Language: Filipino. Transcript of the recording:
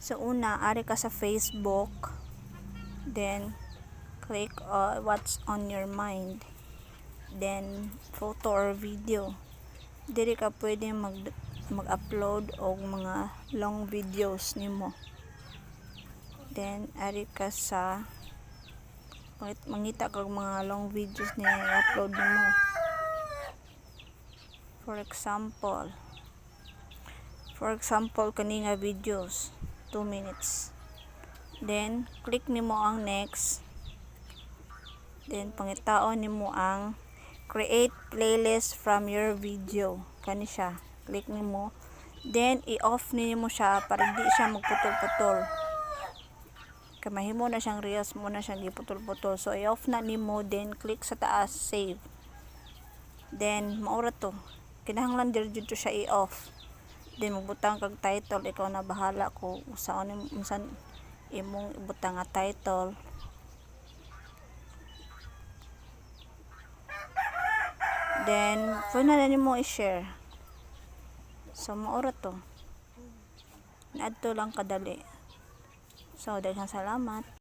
So una, ari ka sa Facebook. Then click uh, what's on your mind. Then photo or video. Diri ka pwede mag mag-upload og mga long videos nimo. Then ari ka sa mangit- mangita kag mga long videos ni upload nimo. For example, for example kani nga videos 2 minutes. Then click nimo ang next. Then pangitaon nimo ang create playlist from your video. Kani siya. Click nimo then i-off nimo siya para di siya magputol-putol. Kay mahimo na siyang reels mo na siyang giputol-putol. So i-off na nimo then click sa taas save. Then maura to. Kinahanglan jud to siya i-off then magbutang kag title ikaw na bahala kung saan unsan imong ibutang nga title. Then pwede na nimo i-share. So maura to. Naadto lang kadali. So daghang salamat